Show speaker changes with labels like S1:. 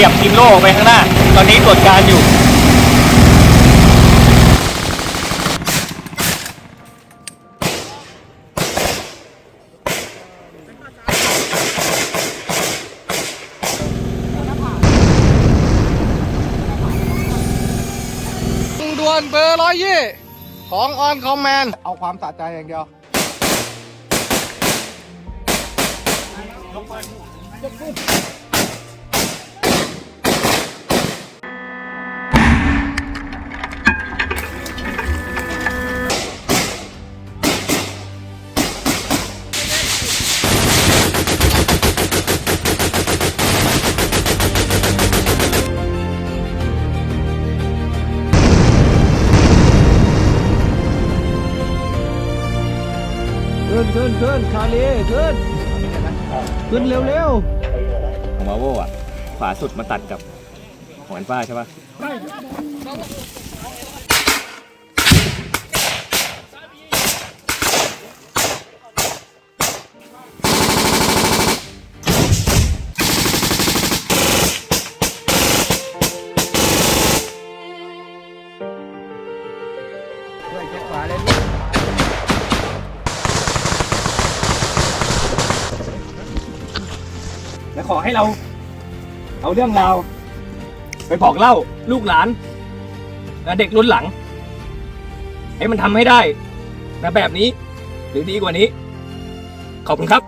S1: ยับทีมโล่ไปข้างหน้า ตอนนี้ตรวจการอยู่
S2: ด่วนเบอร์ร้อยยี่ของออนคอมแมนเอาความสะใจอย่างเดียว
S3: ขึ้นขึ้นขึ้นคาลีขึ้น ขึ้นเร็ว
S1: ของมาโวอะขวาสุดมาตัดกับของอันฟ้าใช่ปะ และขอให้เรา เอาเรื่องราวไปบอกเล่าลูกหลานและเด็กรุ่นหลัง ให้มันทำให้ได้นะแบบนี้ หรือดีกว่านี้ ขอบคุณครับ